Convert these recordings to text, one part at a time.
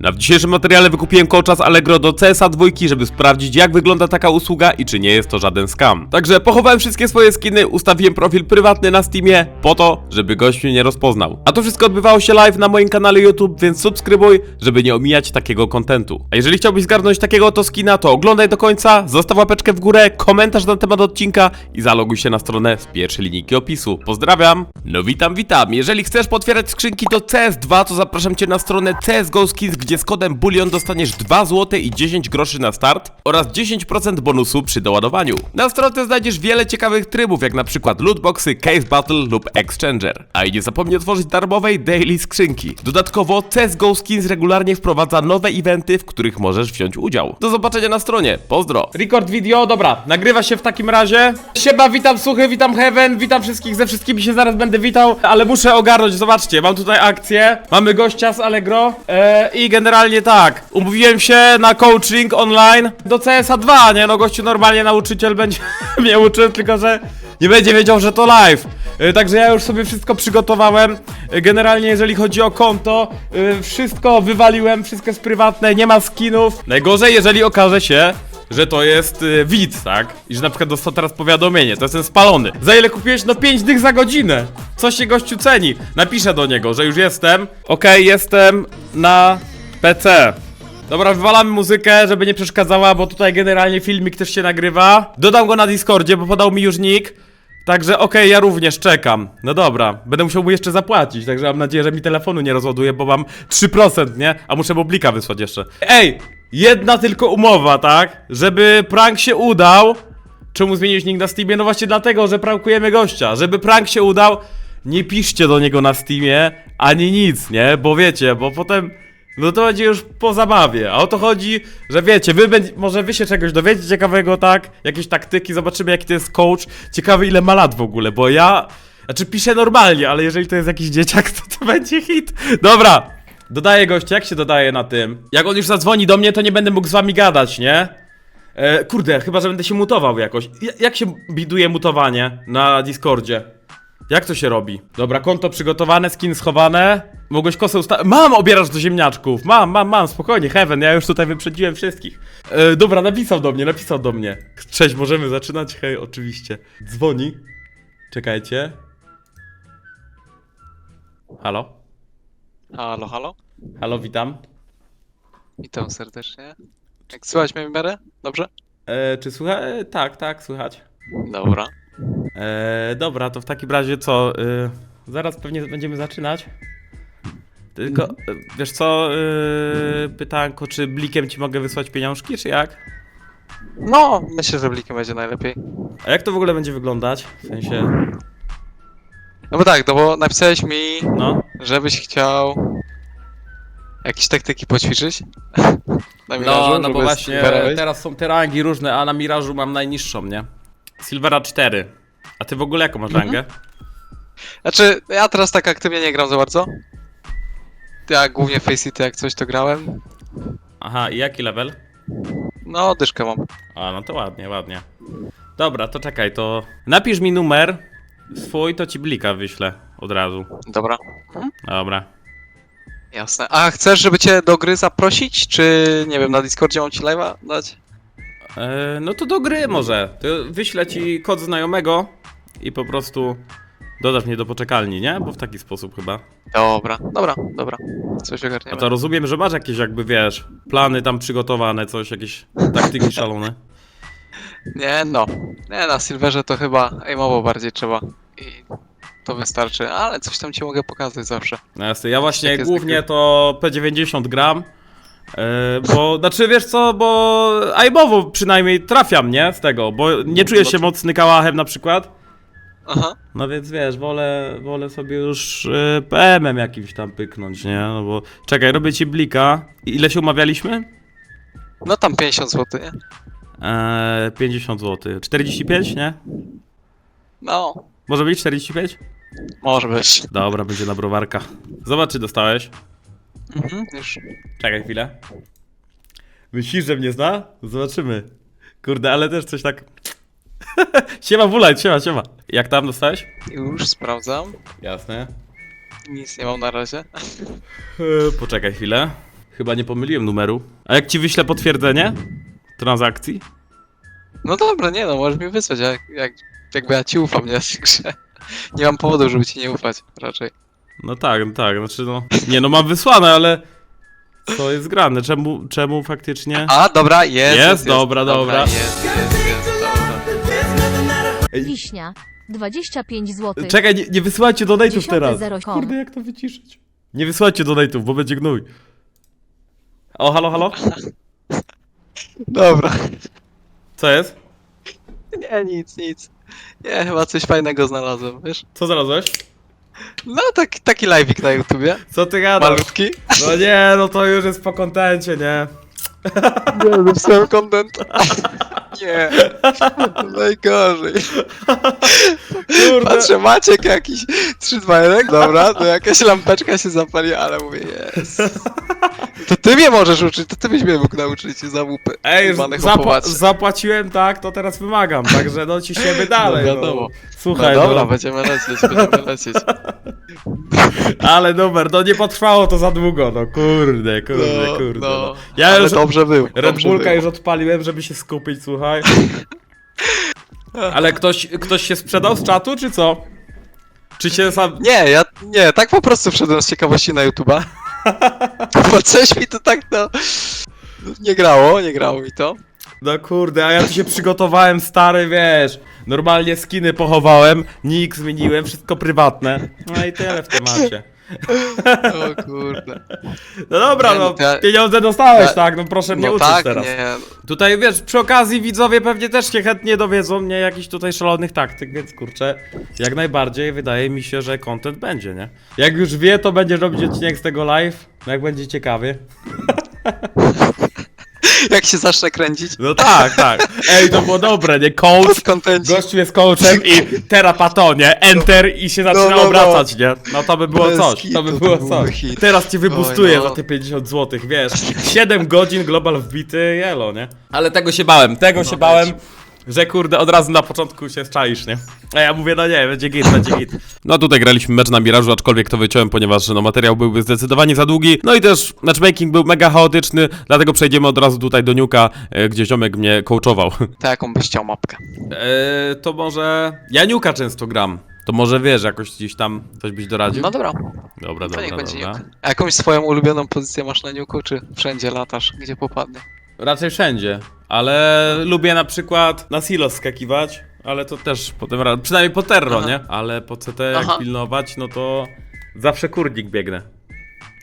Na dzisiejszym materiale wykupiłem coacha z Allegro do CSA 2, żeby sprawdzić jak wygląda taka usługa i czy nie jest to żaden scam. Także pochowałem wszystkie swoje skiny, ustawiłem profil prywatny na Steamie po to, żeby gość mnie nie rozpoznał. A to wszystko odbywało się live na moim kanale YouTube, więc subskrybuj, żeby nie omijać takiego kontentu. A jeżeli chciałbyś zgarnąć takiego oto skina, to oglądaj do końca, zostaw łapeczkę w górę, komentarz na temat odcinka i zaloguj się na stronę z pierwszej linijki opisu. Pozdrawiam! No witam, witam. Jeżeli chcesz potwierać skrzynki do CS2, to zapraszam Cię na stronę CSGO Skins, gdzie z kodem BULLION dostaniesz 2 zł i 10 groszy na start oraz 10% bonusu przy doładowaniu. Na stronie znajdziesz wiele ciekawych trybów, jak na przykład lootboxy, case battle lub exchanger. A i nie zapomnij otworzyć darmowej daily skrzynki. Dodatkowo CSGO Skins regularnie wprowadza nowe eventy, w których możesz wziąć udział. Do zobaczenia na stronie. Pozdro. Record video, dobra, nagrywa się w takim razie. Siema, witam Suchy, witam Heaven, witam wszystkich, ze wszystkimi się zaraz będę witał, ale muszę ogarnąć, zobaczcie, mam tutaj akcję, mamy gościa z Allegro e, i generalnie tak, umówiłem się na coaching online do CSA 2, nie, no gościu normalnie nauczyciel będzie mnie uczył, tylko że nie będzie wiedział, że to live. E, Także ja już sobie wszystko przygotowałem. E, Generalnie jeżeli chodzi o konto, e, wszystko wywaliłem, wszystko jest prywatne, nie ma skinów. Najgorzej, jeżeli okaże się, że to jest y, widz, tak? I że na przykład dostał teraz powiadomienie, to jestem spalony. Za ile kupiłeś? No 5 dych za godzinę. Co się gościu ceni? Napiszę do niego, że już jestem. Okej, jestem na PC. Dobra, wywalamy muzykę, żeby nie przeszkadzała, bo tutaj generalnie filmik też się nagrywa. Dodam go na Discordzie, bo podał mi już nick. Także okej, ja również czekam. No dobra, będę musiał mu jeszcze zapłacić, także mam nadzieję, że mi telefonu nie rozładuje, bo mam 3%, nie? A muszę moblika wysłać jeszcze. Ej, jedna tylko umowa, tak? Żeby prank się udał. Czemu zmieniłeś nick na Steamie? No właśnie dlatego, że prankujemy gościa. Żeby prank się udał, nie piszcie do niego na Steamie, ani nic, nie? Bo wiecie, bo potem... No to będzie już po zabawie, a o to chodzi, że wiecie, wy będzie, może wy się czegoś dowiecie ciekawego, tak? Jakieś taktyki, zobaczymy jaki to jest coach. Ciekawy ile ma lat w ogóle, bo ja... Znaczy piszę normalnie, ale jeżeli to jest jakiś dzieciak, to to będzie hit. Dobra, dodaję gościa, jak się dodaje na tym? Jak on już zadzwoni do mnie, to nie będę mógł z wami gadać, nie? E, kurde, chyba, że będę się mutował jakoś. Ja- Jak się biduje mutowanie na Discordzie? Jak to się robi? Dobra, konto przygotowane, skin schowane. Mogłeś kosę usta... Mam obierasz do ziemniaczków! Mam, mam, mam, spokojnie, Heaven, ja już tutaj wyprzedziłem wszystkich. E, dobra, napisał do mnie, napisał do mnie. Cześć, możemy zaczynać? Hej, oczywiście. Dzwoni. Czekajcie. Halo? Halo, halo? Halo, witam. Witam serdecznie. Jak słychać mnie w miarę? Dobrze? E, czy słucha... E, tak, tak, słychać. Dobra. E, dobra, to w takim razie co? E, zaraz pewnie będziemy zaczynać. Tylko, e, wiesz co, e, pytanko, czy blikiem ci mogę wysłać pieniążki, czy jak? No, myślę, że blikiem będzie najlepiej. A jak to w ogóle będzie wyglądać? W sensie, No bo tak, no bo napisałeś mi, no. żebyś chciał jakieś taktyki poćwiczyć. Na Mirażu, No, no bo właśnie teraz są te rangi różne, a na Mirażu mam najniższą, nie? Silvera 4. A ty w ogóle jaką masz rangę? Znaczy, ja teraz tak aktywnie nie gram za bardzo. Ja głównie Face City jak coś to grałem. Aha, i jaki level? No, dyszkę mam. A, no to ładnie, ładnie. Dobra, to czekaj, to napisz mi numer swój, to ci blika wyślę od razu. Dobra. Dobra. Jasne. A chcesz, żeby cię do gry zaprosić? Czy, nie wiem, na Discordzie mam ci live'a dać? E, no to do gry może. To wyślę ci kod znajomego i po prostu dodasz mnie do poczekalni, nie? Bo w taki sposób chyba. Dobra, dobra, dobra. Coś A ogarniemy. to rozumiem, że masz jakieś jakby, wiesz, plany tam przygotowane, coś, jakieś taktyki szalone. Nie no. Nie, na Silverze to chyba aimowo bardziej trzeba. I to wystarczy, ale coś tam ci mogę pokazać zawsze. No jasne, ja właśnie Takie głównie zwykłe. to P90 gram. E, bo, znaczy wiesz co, bo ajmowo przynajmniej trafiam, nie? Z tego, bo nie czuję się mocny kałachem na przykład. Aha. No więc wiesz, wolę, wolę sobie już y, PM-em jakimś tam pyknąć, nie? No bo czekaj, robię ci blika. I Ile się umawialiśmy? No tam 50 zł, nie? Eee, 50 zł. 45, nie? No, Może być 45? może być. Dobra, będzie na browarka. Zobacz, czy dostałeś. Mhm, już. Czekaj chwilę. Myślisz, że mnie zna? Zobaczymy. Kurde, ale też coś tak... siema, wulaj, siema, siema. Jak tam dostałeś? Już sprawdzam. Jasne. Nic nie mam na razie. Eee, poczekaj chwilę. Chyba nie pomyliłem numeru. A jak ci wyślę potwierdzenie transakcji? No dobra, nie no, możesz mi wysłać, jak, jak, jakby ja ci ufam, nie? Także nie mam powodu, żeby ci nie ufać, raczej. No tak, no tak, znaczy no... Nie no, mam wysłane, ale... Co jest grane? Czemu, czemu faktycznie... A, dobra, jest. Jest, dobra, dobra. Jest. Wiśnia. 25 zł. Czekaj, nie, nie wysyłajcie donate'ów teraz. Kurde, jak to wyciszyć? Nie wysyłajcie donate'ów, bo będzie gnój. O, halo, halo? Dobra. Co jest? Nie, nic, nic. Nie, chyba coś fajnego znalazłem, wiesz? Co znalazłeś? No, tak, taki live'ik na YouTubie. Co ty gadasz? Malutki. No nie, no to już jest po kontencie, nie? Nie, zepsułem content. Nie. Najgorzej. Kurde. Patrzę, Maciek jakiś 3, 2, 1, dobra, to jakaś lampeczka się zapali, ale mówię, jest. To ty mnie możesz uczyć, to ty byś mnie mógł nauczyć za łupy. Ej, zapła opowaczy. zapłaciłem tak, to teraz wymagam, także no ciśniemy dalej. No No, wiadomo. Słuchaj, no dobra, no, będziemy lecieć, będziemy lecieć. ale numer, no nie potrwało to za długo, no kurde, kurde, No, kurde. no. No. Ja Ale już dobrze był. Red dobrze Bullka był. już odpaliłem, żeby się skupić, słuchaj. Ale ktoś, ktoś się sprzedał z czatu, czy co? Czy się sam... Nie, ja nie, tak po prostu wszedłem z ciekawości na YouTube'a. Bo coś mi to tak no. Nie grało, nie grało mi to. No kurde, a ja tu się przygotowałem, stary, wiesz. Normalnie skiny pochowałem, nick zmieniłem, wszystko prywatne. No i tyle w temacie. O kurde. No dobra, Nie, no no, ja- pieniądze dostałeś, Ja- tak? No proszę mnie No uczyć tak, teraz. nie. Tutaj wiesz, przy okazji widzowie pewnie też się chętnie dowiedzą mnie jakichś tutaj szalonych taktyk, więc kurczę, jak najbardziej wydaje mi się, że content będzie, nie? Jak już wie, to będzie robić odcinek z tego live, no jak będzie ciekawie. Jak się zacznę kręcić. No tak, tak. Ej, to było dobre, nie? Coach, Pod kontencik. gościu jest coachem i terapato, nie? Enter i się zaczyna No, no, no. obracać, nie? No to by było Bez coś, to kitu, by to było byłby coś. hit. Teraz cię wybustuję Oj, no. za te 50 zł, wiesz. 7 godzin global wbity, jelo, nie? Ale tego się bałem, tego się No, bałem. Że kurde, od razu na początku się czaisz, nie? A ja mówię, no nie, będzie git, będzie git. No tutaj graliśmy mecz na Mirażu, aczkolwiek to wyciąłem, ponieważ no materiał byłby zdecydowanie za długi. No i też matchmaking był mega chaotyczny, dlatego przejdziemy od razu tutaj do Niuka, e, gdzie ziomek mnie coachował. To jaką byś chciał mapkę? Eee, to może... Ja Niuka często gram. To może wiesz, jakoś gdzieś tam coś byś doradził? No dobra, Dobra, to niech dobra, będzie dobra. niuk. A jakąś swoją ulubioną pozycję masz na niuku, czy wszędzie latasz, gdzie popadnie? Raczej wszędzie, ale lubię na przykład na silos skakiwać, ale to też potem, ra- przynajmniej po terro, Aha. nie? Ale po CT jak Aha. pilnować, no to zawsze kurnik biegnę.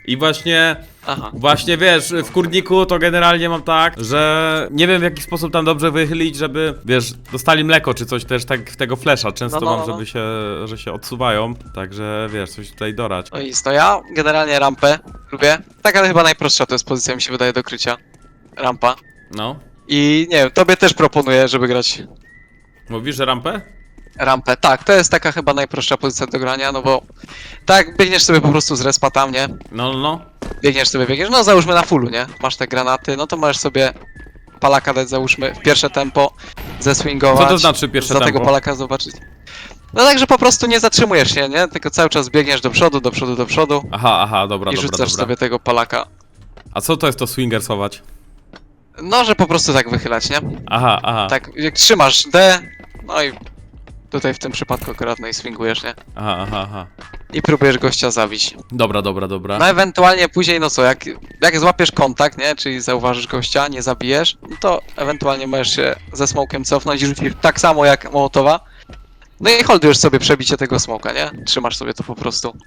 I właśnie, Aha. właśnie wiesz, w kurniku to generalnie mam tak, że nie wiem w jaki sposób tam dobrze wychylić, żeby, wiesz, dostali mleko czy coś też tak w tego flesza. Często No, no, mam, no, no. żeby się, że się odsuwają, także wiesz, coś tutaj dorać. No i no ja generalnie rampę lubię. Taka chyba najprostsza to jest pozycja, mi się wydaje, do krycia. Rampa. No, I nie wiem, tobie też proponuję, żeby grać mówisz, że rampę? rampę. Tak, to jest taka chyba najprostsza pozycja do grania, no bo tak, biegniesz sobie po prostu z respa tam, nie? No, no, no. Biegniesz sobie, biegniesz, no załóżmy na fullu, nie? Masz te granaty, no to możesz sobie palaka dać, załóżmy, w pierwsze tempo, zeswingować. Co to znaczy pierwsze Za tempo? tego palaka zobaczyć. No tak, że po prostu nie zatrzymujesz się, nie? Tylko cały czas biegniesz do przodu, do przodu, do przodu Aha, aha, dobra, i dobra, rzucasz dobra. sobie tego palaka. A co to jest to swingersować? No, że po prostu tak wychylać, nie? Aha, aha. Tak, jak trzymasz D, no i tutaj w tym przypadku akurat no i swingujesz, nie? Aha, aha, aha. I próbujesz gościa zabić. Dobra, dobra, dobra. No ewentualnie później, no co, jak, jak złapiesz kontakt, nie? Czyli zauważysz gościa, nie zabijesz, no to ewentualnie możesz się ze smokiem cofnąć i rzucić tak samo jak Mołotowa. No i holdujesz sobie przebicie tego smoka, nie? Trzymasz sobie to po prostu.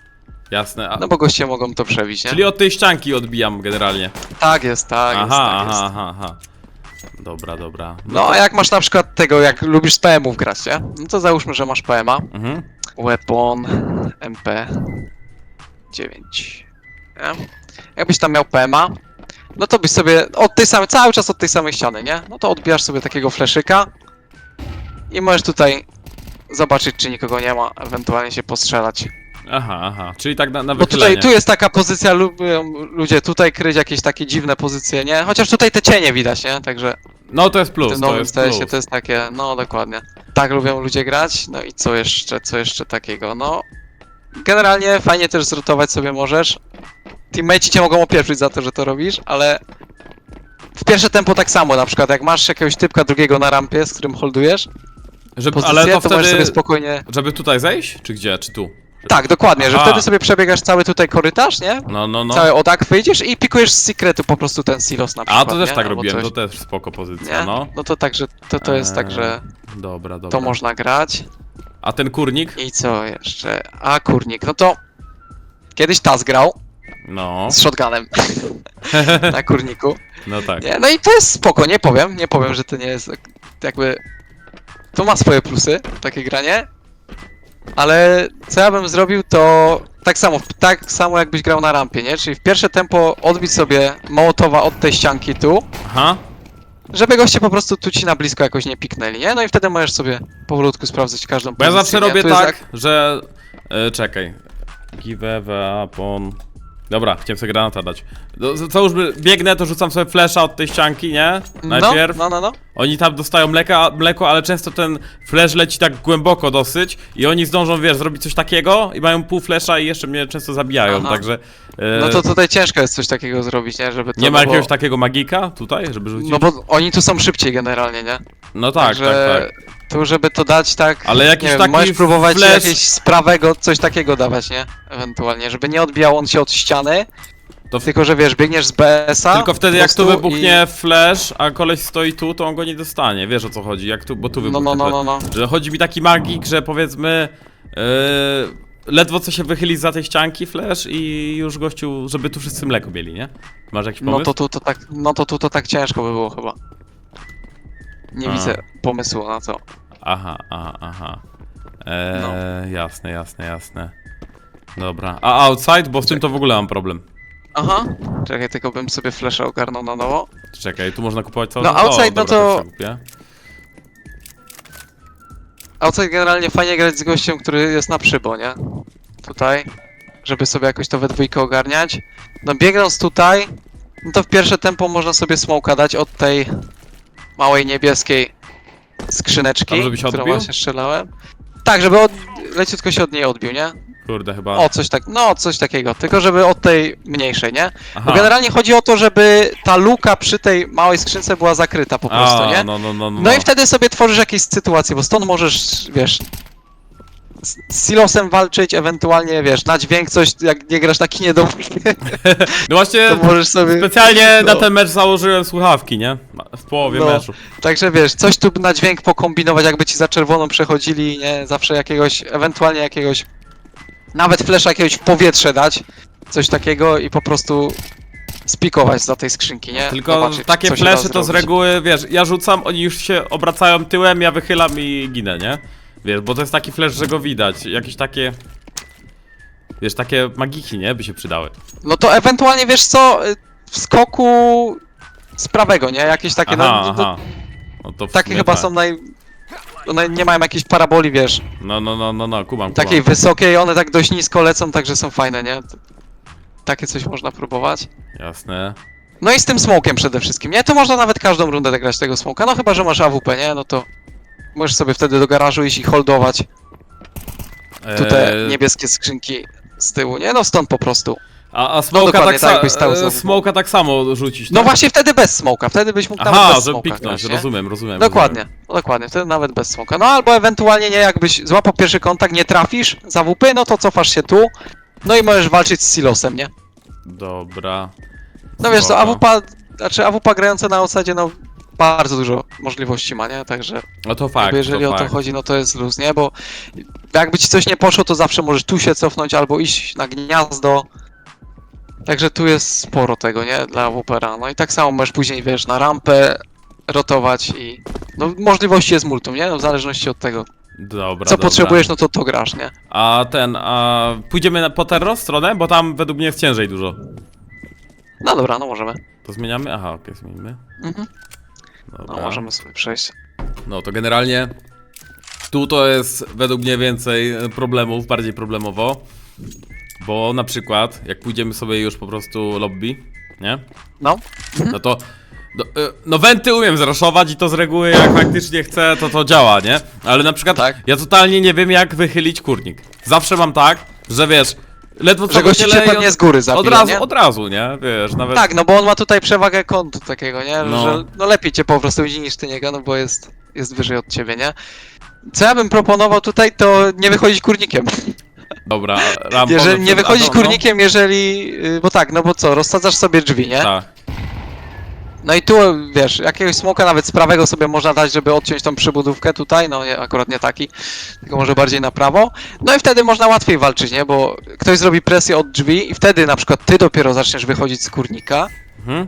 Jasne. A, No bo goście mogą to przebić, nie? Czyli od tej ścianki odbijam generalnie. Tak jest, tak aha, jest, tak aha, jest. aha, aha. Dobra, dobra. No a jak masz na przykład tego, jak lubisz z PM-ów grać, nie? No to załóżmy, że masz PMA. Mhm. Weapon MP 9. Nie? Jakbyś tam miał PMA, no to byś sobie od tej samej, cały czas od tej samej ściany, nie? No to odbijasz sobie takiego fleszyka i możesz tutaj zobaczyć, czy nikogo nie ma, ewentualnie się postrzelać. Aha, aha. Czyli tak na, na Bo tutaj, tu jest taka pozycja, lubią ludzie tutaj kryć jakieś takie dziwne pozycje, nie? Chociaż tutaj te cienie widać, nie? Także No to jest w plus, tym to nowym jest plus. to jest takie, no dokładnie. Tak lubią ludzie grać, no i co jeszcze, co jeszcze takiego, no... Generalnie fajnie też zrutować sobie możesz, teammate'i cię mogą opieprzyć za to, że to robisz, ale w pierwsze tempo tak samo, na przykład jak masz jakiegoś typka drugiego na rampie, z którym holdujesz Żeby, pozycję, ale to, to, możesz sobie wtedy, spokojnie... żeby tutaj zejść? Czy gdzie? Czy tu? Tak, dokładnie, że Aha. wtedy sobie przebiegasz cały tutaj korytarz, nie? No, no, no. Cały od ak wyjdziesz i pikujesz z secretu po prostu ten silos na przykład, A, to też nie? tak Albo robiłem, coś, to też spoko pozycja, nie? no. No to tak, że to, to jest tak, Eee, że Dobra, dobra. to można grać. A ten kurnik? I co jeszcze? A, kurnik, no to... Kiedyś Taz grał No, z shotgunem na kurniku. no tak. Nie, no i to jest spoko, nie powiem, nie powiem, że to nie jest jak- jakby... To ma swoje plusy, takie granie. Ale co ja bym zrobił, to tak samo, tak samo jakbyś grał na rampie, nie? Czyli w pierwsze tempo odbić sobie Mołotowa od tej ścianki tu, Aha, żeby goście po prostu tu ci na blisko jakoś nie piknęli, nie? No i wtedy możesz sobie powolutku sprawdzać każdą bo ja pozycję, zawsze nie? robię Tu jest tak, że... E, czekaj. Give a upon... Dobra, chciałem sobie granata dać. No, co już by biegnę, to rzucam sobie flesza od tej ścianki, nie? Najpierw. No, no, no, no. Oni tam dostają mleka, mleko, ale często ten flash leci tak głęboko dosyć i oni zdążą, wiesz, zrobić coś takiego i mają pół flesza i jeszcze mnie często zabijają, Aha. także... E, No to tutaj ciężko jest coś takiego zrobić, nie? Żeby to, nie ma no bo- jakiegoś takiego magika tutaj, żeby rzucić? No bo oni tu są szybciej generalnie, nie? No tak, tak, tak. tu żeby to dać tak... Ale jakiś nie wiem, taki możesz próbować flash- jakieś z prawego coś takiego dawać, nie? Ewentualnie, żeby nie odbijał on się od ściany, To w- tylko że wiesz, biegniesz z BS-a Tylko wtedy jak tu wybuchnie flash, a koleś stoi tu, to on go nie dostanie. Wiesz o co chodzi, jak tu, bo tu I... wybuchnie. No, no, no, no, no. Że chodzi mi taki magik, że powiedzmy yy, ledwo co się wychyli za tej ścianki flash i już gościu, żeby tu wszyscy mleko mieli, nie? Masz jakiś pomysł? No to tu to tak, no to tu to tak ciężko by było chyba. Nie A. widzę pomysłu na to. Aha, aha, aha. Eee, No. jasne, jasne, jasne. Dobra. A outside, bo z tym to w ogóle mam problem. Aha. Czekaj, tylko bym sobie flasha ogarnął na nowo. Czekaj, tu można kupować cały No, outside, no to- kupię. Outside generalnie fajnie grać z gościem, który jest na przybo, nie? Tutaj. Żeby sobie jakoś to we dwójkę ogarniać. No biegnąc tutaj, no to w pierwsze tempo można sobie smoka dać od tej małej niebieskiej skrzyneczki, Tam, żeby się którą odbił? właśnie strzelałem. Tak, żeby od... leciutko się od niej odbił, nie? Kurde, chyba... O, coś tak, no coś takiego, tylko żeby od tej mniejszej, nie? Bo generalnie chodzi o to, żeby ta luka przy tej małej skrzynce była zakryta po prostu, A, nie? No, no, no, no. No i wtedy sobie tworzysz jakieś sytuacje, bo stąd możesz, wiesz, z z silosem walczyć, ewentualnie, wiesz, na dźwięk coś, jak nie grasz na kinie do No właśnie, to możesz sobie... specjalnie na no. ten mecz założyłem słuchawki, nie? W połowie No. meczu. Także wiesz, coś tu na dźwięk pokombinować, jakby ci za czerwoną przechodzili, nie? Zawsze jakiegoś, ewentualnie jakiegoś, nawet flesza jakiegoś w powietrze dać, coś takiego i po prostu spikować za tej skrzynki, nie? Tylko Zobaczyć, takie co się da flesze to z zrobić. reguły, wiesz, ja rzucam, oni już się obracają tyłem, ja wychylam i ginę, nie? Wiesz, bo to jest taki flash, że go widać. Jakieś takie... Wiesz, takie magiki, nie? By się przydały. No to ewentualnie, wiesz co, y, w skoku z prawego, nie? Jakieś takie, Aha, no, no, aha. No to w Takie sumie chyba tak. są naj... One nie mają jakiejś paraboli, wiesz, No, no, no, no, no, kumam, kumam. takiej wysokiej, one tak dość nisko lecą, także są fajne, nie? Takie coś można próbować. Jasne. No i z tym smokiem przede wszystkim, nie? To można nawet każdą rundę grać tego smoka, no chyba, że masz AWP, nie? No to możesz sobie wtedy do garażu iść i holdować tu te Eee, niebieskie skrzynki z tyłu, nie? No stąd po prostu. A, a smoka, dokładnie tak, tak, jakbyś stał e, smoka tak samo rzucić, No tak? właśnie wtedy bez smoka, wtedy byś mógł nawet Aha, bez żeby smoka piknąć, grać, nie? rozumiem, rozumiem. Dokładnie, dokładnie, wtedy nawet bez smoka. No albo ewentualnie nie, jakbyś złapał pierwszy kontakt, nie trafisz za WP, no to cofasz się tu, no i możesz walczyć z silosem, nie? Rozumiem. Dobra. No wiesz co, Spoko. AWP, znaczy AWP grająca na osadzie, no bardzo dużo możliwości ma, nie? Także No to fakt, jakby jeżeli to o to fakt. chodzi, no to jest luz, nie? Bo jakby ci coś nie poszło, to zawsze możesz tu się cofnąć albo iść na gniazdo. Także tu jest sporo tego, nie? Dla AWP-ra. No i tak samo możesz później, wiesz, na rampę rotować i... No możliwości jest multum, nie? No w zależności od tego, Dobra, co dobra. potrzebujesz, no to to grasz, nie? A ten, a pójdziemy na, po terror stronę, bo tam według mnie jest ciężej dużo. No dobra, no możemy. To zmieniamy? Aha, okej, zmienimy. Mhm. Dobra. No możemy sobie przejść. No to generalnie tu to jest według mnie więcej problemów, bardziej problemowo. Bo na przykład, jak pójdziemy sobie już po prostu lobby, nie? No. No to. No, e, no wenty umiem zraszować i to z reguły jak faktycznie chcę, to to działa, nie? Ale na przykład Tak. ja totalnie nie wiem jak wychylić kurnik. Zawsze mam tak, że wiesz, ledwo co Że gościu cię pewnie z góry zabije, Od razu, nie? od razu, nie? Wiesz, nawet... Tak, no bo on ma tutaj przewagę kątu takiego, nie? No. Że no lepiej cię po prostu widzi niż ty niego, no bo jest, jest wyżej od ciebie, nie? Co ja bym proponował tutaj, to nie wychodzić kurnikiem. Dobra, rampa... Jeżeli nie wychodzić no, no. kurnikiem, jeżeli... y, Bo tak, no bo co, rozsadzasz sobie drzwi, nie? Tak. No i tu, wiesz, jakiegoś smoka nawet z prawego sobie można dać, żeby odciąć tą przybudówkę tutaj, no nie, akurat nie taki, tylko może bardziej na prawo. No i wtedy można łatwiej walczyć, nie? Bo ktoś zrobi presję od drzwi i wtedy na przykład ty dopiero zaczniesz wychodzić z kurnika, Mhm.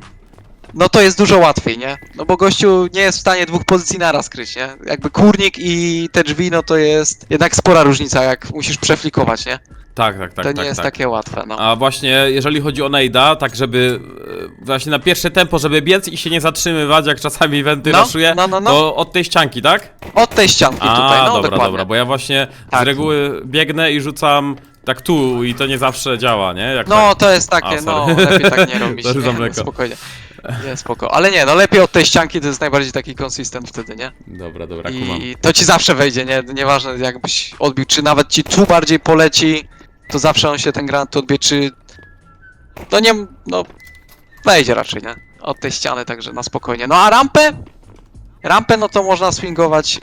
No to jest dużo łatwiej, nie? No bo gościu nie jest w stanie dwóch pozycji naraz kryć, nie? Jakby kurnik i te drzwi, no to jest jednak spora różnica, jak musisz przeflikować, nie? Tak, tak, tak, to nie tak, jest tak. takie łatwe, no. A właśnie, jeżeli chodzi o Nejda, tak żeby e, właśnie na pierwsze tempo, żeby biec i się nie zatrzymywać, jak czasami wenty No, raszuje, no, no, no. to od tej ścianki, tak? Od tej ścianki A, tutaj, no dobra, dokładnie. dobra, bo ja właśnie Tak. z reguły biegnę i rzucam tak tu i to nie zawsze działa, nie? Jak No, tak. to jest takie, A, no, sorry. lepiej tak nie robić. Sorry nie, za no, mleko. spokojnie. Nie, spoko. Ale nie, no lepiej od tej ścianki to jest najbardziej taki konsistent wtedy, nie? Dobra, dobra, kumam. I to ci zawsze wejdzie, nie? Nieważne jakbyś odbił, czy nawet ci tu bardziej poleci, to zawsze on się ten granat tu odbije, czy... No nie, no... Wejdzie raczej, nie? Od tej ściany, także na spokojnie. No a rampę? Rampę, no to można swingować...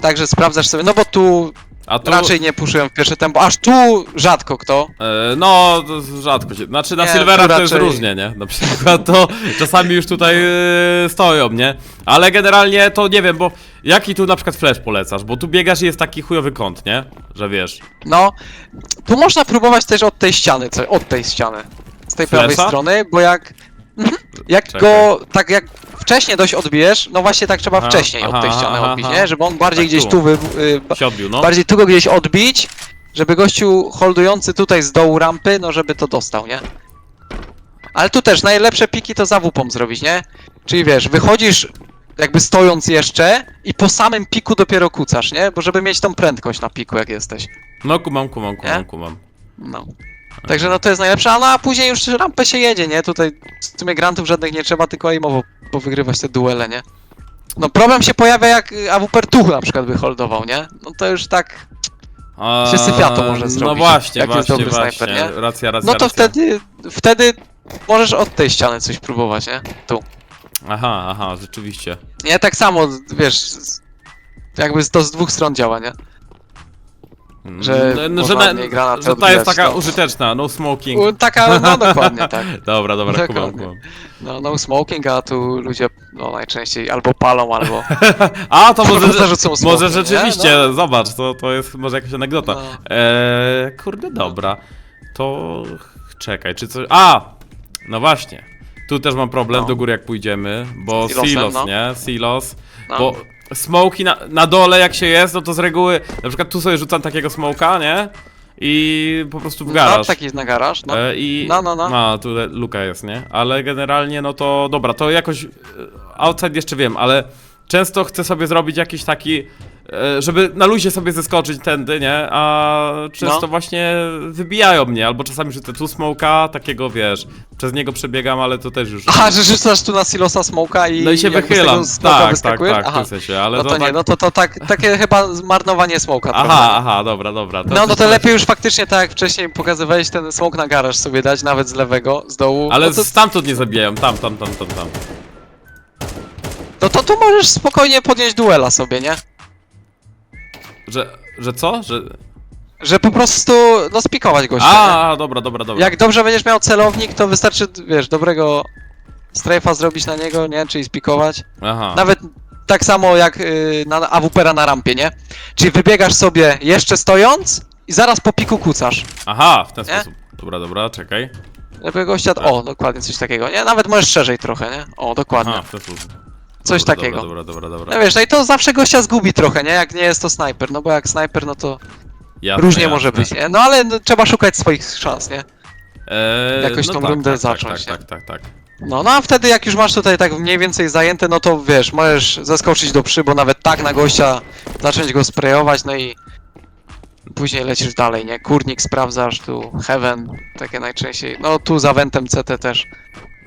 Także sprawdzasz sobie, no bo tu A tu, raczej nie puszyłem w pierwsze tempo, aż tu rzadko kto. E, no, to rzadko się. Znaczy na Nie, Silverach tu to jest różnie, nie? Na przykład to czasami już tutaj e, stoją, nie? Ale generalnie to nie wiem, bo jaki tu na przykład flash polecasz? Bo tu biegasz i jest taki chujowy kąt, nie? Że wiesz. No, tu można próbować też od tej ściany, co, od tej ściany. Z tej prawej Flesza? strony, bo jak. Mhm. Jak Czekaj. go, tak jak wcześniej dość odbijesz, no właśnie tak trzeba wcześniej aha, od tej ściany aha, odbić, aha. nie? Żeby on bardziej Tak gdzieś tu. tu, wy, y, ba- Się odbił, no. bardziej tu go gdzieś odbić, żeby gościu holdujący tutaj z dołu rampy, no żeby to dostał, nie? Ale tu też najlepsze piki to za wupą zrobić, nie? Czyli wiesz, wychodzisz jakby stojąc jeszcze i po samym piku dopiero kucasz, nie? Bo żeby mieć tą prędkość na piku jak jesteś. No kumam, kumam, kumam, kumam. No. Także no to jest najlepsze, a no a później już rampę się jedzie, nie? Tutaj w sumie grantów żadnych nie trzeba, tylko aimowo powygrywać te duele, nie? No problem się pojawia jak y, AWP tu na przykład by holdował, nie? No to już tak, A, Się syfiato może No zrobić, właśnie, jak jest właśnie, dobry właśnie. snajper, nie? Racja, racja, no to racja. wtedy, wtedy możesz od tej ściany coś próbować, nie? Tu. Aha, aha, rzeczywiście. Nie, tak samo, wiesz, jakby to z dwóch stron działa, nie? Że Mm, można że, granatę że ta jest taka no. użyteczna, no smoking. U, Taka, no dokładnie, tak. Dobra, dobra, Dokładnie. kumam. No, no smoking, a tu ludzie, no najczęściej albo palą, albo... A, to może, Zarzucą może rzeczywiście, No. zobacz, to, to jest może jakaś anegdota. No. Eee, kurde, dobra. To czekaj, czy coś. A! No właśnie. Tu też mam problem No. do góry jak pójdziemy, bo Silosem, silos, no. nie? Silos. No. Bo smoki na, na dole jak się jest, no to z reguły, na przykład tu sobie rzucam takiego smoka, nie? I po prostu w No, garaż. taki na garaż, no. E, I No, no, no. A, tu le- luka jest, nie? Ale generalnie, no to dobra, to jakoś e, outside jeszcze wiem, ale często chcę sobie zrobić jakiś taki, żeby na luzie sobie zeskoczyć tędy, nie? A często No. właśnie wybijają mnie, albo czasami rzucę tu smoka, takiego wiesz, przez niego przebiegam, ale to też już. Aha, że rzucasz tu na silosa smoka i No i się wychylam. Tak, tak, wyskakujesz? tak, w tym sensie, ale no to, to, nie, tak... no to, to tak, takie chyba zmarnowanie smoka Aha, trochę. aha, dobra, dobra. No, no to lepiej już faktycznie tak jak wcześniej pokazywałeś ten smok na garaż sobie dać, nawet z lewego, z dołu. Ale no to, stamtąd nie zabijają, tam, tam, tam, tam, tam. no to tu możesz spokojnie podjąć duela sobie, nie? Że, że co? Że... Że po prostu, no spikować gościa, nie? A, dobra, dobra, dobra. Jak dobrze będziesz miał celownik, to wystarczy, wiesz, dobrego strajfa zrobić na niego, nie? Czyli spikować. Aha. Nawet tak samo jak y, na AWP-a na rampie, nie? Czyli wybiegasz sobie jeszcze stojąc i zaraz po piku kucasz. Aha, w ten Nie? sposób. Dobra, dobra, czekaj. Żeby gościa... Tak. O, dokładnie coś takiego, nie? Nawet możesz szerzej trochę, nie? O, dokładnie. Aha, w ten sposób. Coś dobra, takiego. Dobra, dobra, dobra. No wiesz, no i to zawsze gościa zgubi trochę, nie? Jak nie jest to snajper, no bo jak snajper, no to Jasne, różnie jasne. może być, nie? No ale no, trzeba szukać swoich szans, nie? Eee, Jakoś no tą tak, rundę tak, zacząć, Tak, nie? tak, tak, tak. No, no a wtedy jak już masz tutaj tak mniej więcej zajęte, no to wiesz, możesz zaskoczyć do przy, bo nawet tak na gościa zacząć go sprayować, no i później lecisz dalej, nie? Kurnik sprawdzasz, tu Heaven, takie najczęściej. No tu za Wentem CT też.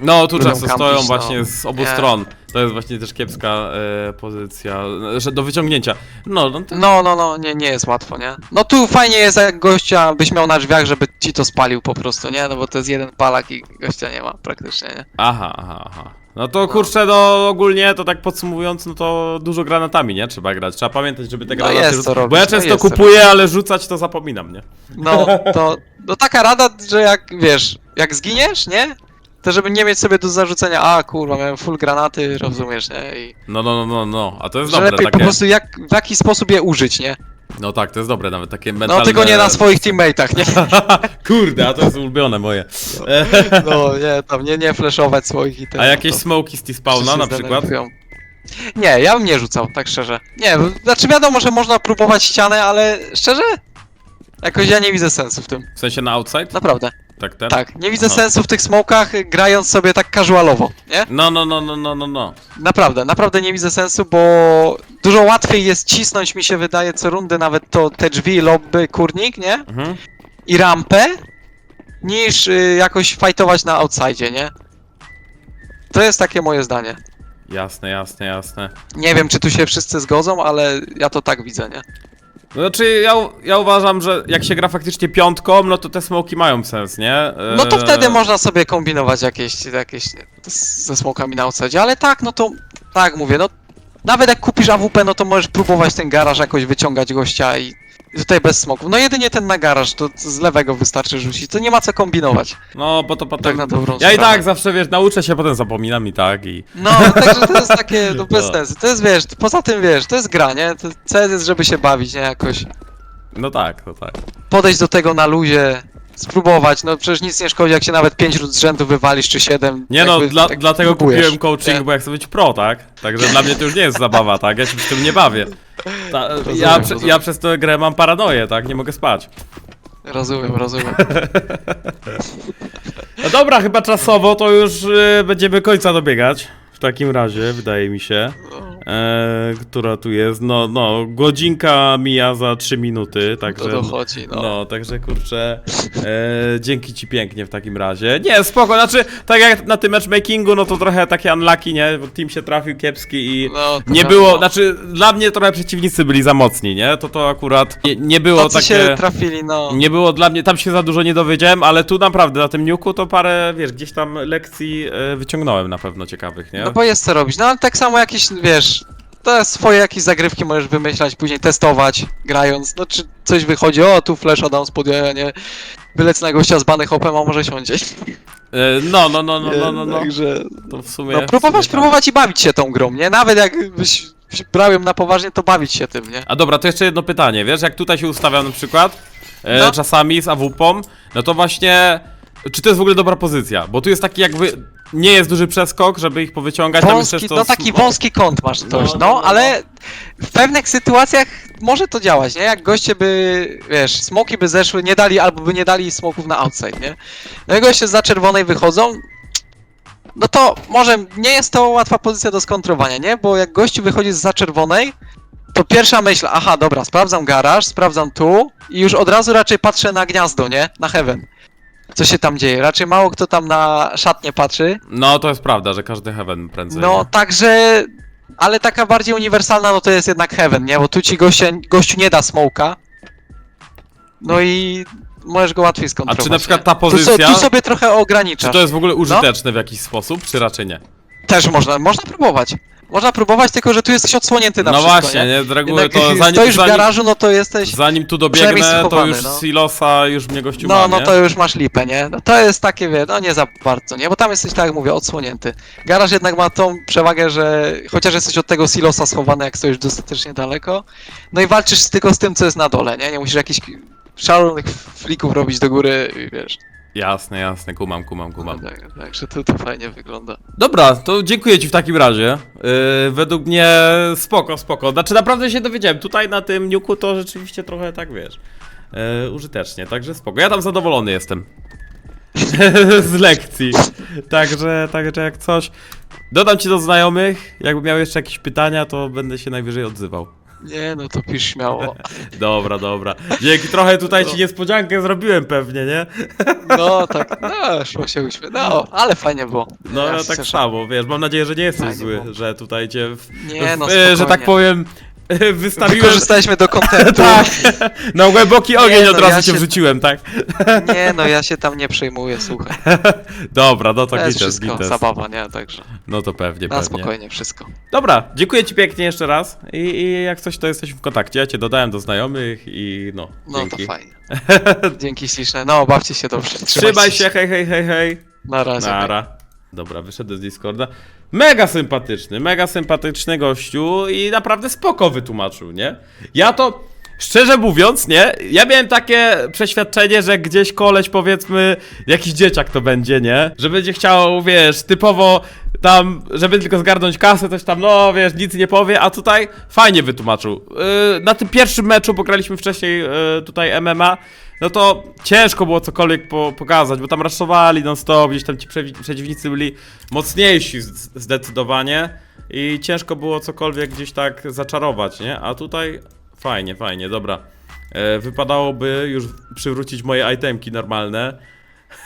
No, tu Lubią często kampić, stoją no. właśnie z obu Nie. stron. To jest właśnie też kiepska e, pozycja, że do wyciągnięcia. No, no to... No, no, no, nie, nie jest łatwo, nie? No tu fajnie jest jak gościa byś miał na drzwiach, żeby ci to spalił po prostu, nie? No bo to jest jeden palak i gościa nie ma praktycznie, nie? Aha, aha, aha. No to kurczę, no ogólnie to tak podsumowując, no to dużo granatami, nie? Trzeba grać. Trzeba pamiętać, żeby te No granaty jest rzuc- to robić, Bo ja no często jest kupuję, ale rzucać to zapominam, nie? No, to, no taka rada, że jak, wiesz, jak zginiesz, nie? To żeby nie mieć sobie do zarzucenia, a kurwa, miałem full granaty, rozumiesz, nie? I No, no, no, no, no. A to jest że dobre lepiej po takie. prostu jak, w jaki sposób je użyć, nie? No tak, to jest dobre nawet takie mentalne... No tylko nie na swoich teammateach, nie? Kurde, a to jest ulubione moje. E, No, nie, tam nie, nie flashować swoich i A jakieś to- smoki z T-spawna Wszyscy na przykład? zdenerwują. Nie, ja bym nie rzucał, tak szczerze. Nie, znaczy wiadomo, że można próbować ścianę, ale szczerze? Jakoś ja nie widzę sensu w tym. W sensie na outside? Naprawdę. Tak, ten? Tak, nie widzę Aha. sensu w tych smokach grając sobie tak casualowo, nie? No, no, no, no, no, no, no. Naprawdę, naprawdę nie widzę sensu, bo dużo łatwiej jest cisnąć, mi się wydaje, co rundy nawet to te drzwi, lobby, kurnik, nie? Mhm. I rampę, niż y, jakoś fightować na outside, nie? To jest takie moje zdanie. Jasne, jasne, jasne. Nie wiem, czy tu się wszyscy zgodzą, ale ja to tak widzę, nie? Znaczy, ja, ja uważam, że jak się gra faktycznie piątką, no to te smoki mają sens, nie? E, No to wtedy można sobie kombinować jakieś, jakieś z- ze smokami na outside, ale tak, no to tak mówię, no nawet jak kupisz AWP, no to możesz próbować ten garaż jakoś wyciągać gościa i tutaj bez smoków. No jedynie ten na garaż, to z lewego wystarczy rzucić, to nie ma co kombinować. No, bo to potem... Tak na dobrą Ja i sprawę. tak zawsze, wiesz, nauczę się, potem zapominam i tak i... No, także to jest takie, no bez No. sensu. To jest, wiesz, poza tym, wiesz, to jest gra, nie? To cel jest, żeby się bawić, nie? Jakoś No tak, no tak. podejść do tego na luzie, spróbować, no przecież nic nie szkodzi, jak się nawet 5 z rzędu wywalisz, czy 7. Nie no, dla, tak dlatego próbujesz, kupiłem coaching, nie? bo ja chcę być pro, tak? Także dla mnie to już nie jest zabawa, tak? Ja się przy tym nie bawię. Ta, Rozumiem, ja, rozumiem. ja przez tę grę mam paranoję, tak? Nie mogę spać. Rozumiem, rozumiem. No dobra, chyba czasowo to już y, będziemy końca dobiegać. W takim razie, wydaje mi się. E, która tu jest? No, no, godzinka mija za 3 minuty, To także... dochodzi, no. No, także kurczę, e, dzięki ci pięknie w takim razie. Nie, spoko, znaczy, tak jak na tym matchmakingu, no to trochę takie unlucky, nie? Bo team się trafił kiepski i no to nie było, znaczy, dla mnie trochę przeciwnicy byli za mocni, nie? To to akurat nie, nie było Tacy takie... się trafili, no. Nie było dla mnie, tam się za dużo nie dowiedziałem, ale tu naprawdę na tym niuku to parę, wiesz, gdzieś tam lekcji e, wyciągnąłem na pewno ciekawych, nie? No bo jest co robić. No ale tak samo jakieś, wiesz, to swoje jakieś zagrywki możesz wymyślać, później testować, grając. No czy coś wychodzi, o tu flasha dam spod jaja, nie? Wylecę na gościa z bany hopem, a może siądzie. E, no, no, no, no, no, no, no. Także, To w sumie... no w próbować, sumie tak. próbować i bawić się tą grą, nie? Nawet jakbyś brał ją na poważnie, to bawić się tym, nie? A dobra, to jeszcze jedno pytanie, wiesz, jak tutaj się ustawiam na przykład, e, No. czasami z AWP, no to właśnie, czy to jest w ogóle dobra pozycja? Bo tu jest taki jakby, nie jest duży przeskok, żeby ich powyciągać, tam Wąski, jeszcze to... no taki wąski kąt masz coś, no, no, no, no. ale w pewnych sytuacjach może to działać, nie? Jak goście by, wiesz, smoki by zeszły, nie dali, albo by nie dali smoków na outside, nie? No i goście za czerwonej wychodzą, no to może nie jest to łatwa pozycja do skontrowania, nie? Bo jak gościu wychodzi za czerwonej, to pierwsza myśl, aha, dobra, sprawdzam garaż, sprawdzam tu i już od razu raczej patrzę na gniazdo, nie? Na heaven. Co się tam dzieje? Raczej mało kto tam na szatnie patrzy, No to jest prawda, że każdy heaven prędzej. no, także. Ale taka bardziej uniwersalna, no to jest jednak Heaven, nie? Bo tu ci goście, gościu nie da smoka. No i możesz go łatwiej A skontrolować. czy na przykład ta Tu, so, pozycja, tu sobie trochę czy ograniczasz. to jest w ogóle użyteczne w jakiś sposób, czy raczej nie? Też można, można próbować. Można próbować, tylko że tu jesteś odsłonięty na No wszystko, właśnie, nie? nie? Z reguły Jednak to zanim, stoisz w zanim, garażu, no to jesteś... zanim tu dobiegnę, to już no. silosa już mnie gościu No, ma, no nie? to już masz lipę, nie? No to jest takie, wie, no nie za bardzo, nie? Bo tam jesteś, tak jak mówię, odsłonięty. Garaż jednak ma tą przewagę, że chociaż jesteś od tego silosa schowany, jak stoisz dostatecznie daleko, no i walczysz tylko z tym, co jest na dole, nie? Nie musisz jakichś szalonych flików robić do góry, i wiesz. Jasne, jasne, kumam, kumam, kumam. Tak, Także to, to fajnie wygląda. Dobra, to dziękuję ci w takim razie. Yy, według mnie spoko, spoko. Znaczy naprawdę się dowiedziałem. Tutaj na tym niuku to rzeczywiście trochę tak wiesz. Yy, użytecznie, także spoko. Ja tam zadowolony jestem. Z lekcji. Także, także jak coś. Dodam ci do znajomych. Jakby miał jeszcze jakieś pytania, to będę się najwyżej odzywał. Nie, no to pisz śmiało. Dobra, dobra. Dzięki, trochę tutaj ci No. niespodziankę zrobiłem pewnie, nie? No tak, no, szło się uśmiech. No, ale fajnie było. No Ja tak samo, wiesz, mam nadzieję, że nie jesteś Fajnie zły, było. że tutaj cię, w, Nie, no w, że tak powiem, wystawiłem... Wykorzystaliśmy do kontentu. tak, na głęboki ogień Nie, od no, razu ja cię się- wrzuciłem, tak? Nie, no ja się tam nie przejmuję, słuchaj. Dobra, no to To jest gites, wszystko gites. zabawa, nie? Także No to pewnie, na pewnie. spokojnie wszystko. Dobra, dziękuję ci pięknie jeszcze raz I, i jak coś to jesteśmy w kontakcie, ja cię dodałem do znajomych i no, No dzięki. to fajnie. Dzięki śliczne. No, bawcie się dobrze. Trzymaj się, hej, hej, hej, hej. Na razie. Nara. Dobra, wyszedłem z Discorda. Mega sympatyczny, mega sympatyczny gościu i naprawdę spoko wytłumaczył, nie? Ja to, szczerze mówiąc, nie? Ja miałem takie przeświadczenie, że gdzieś koleś, powiedzmy, jakiś dzieciak to będzie, nie? Że będzie chciał, wiesz, typowo tam, żeby tylko zgarnąć kasę, coś tam, no wiesz, nic nie powie, a tutaj fajnie wytłumaczył. Yy, na tym pierwszym meczu, bo graliśmy wcześniej yy, tutaj MMA, no to ciężko było cokolwiek po, pokazać, bo tam raszowali non-stop, gdzieś tam ci przeciwnicy byli mocniejsi zdecydowanie i ciężko było cokolwiek gdzieś tak zaczarować, nie? A tutaj fajnie, fajnie, dobra. E, wypadałoby już przywrócić moje itemki normalne.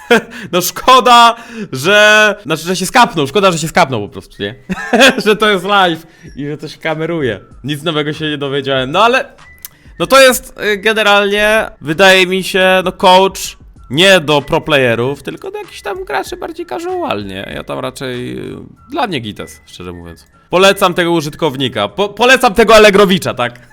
No szkoda, że... Znaczy, że się skapnął, szkoda, że się skapnął po prostu, nie? że to jest live i że to się kameruje. Nic nowego się nie dowiedziałem, no ale... No to jest y, generalnie, wydaje mi się, no coach nie do pro playerów, tylko do jakichś tam graczy bardziej casualnie. Ja tam raczej, y, dla mnie gites, szczerze mówiąc. Polecam tego użytkownika, po, polecam tego Allegrowicza, tak?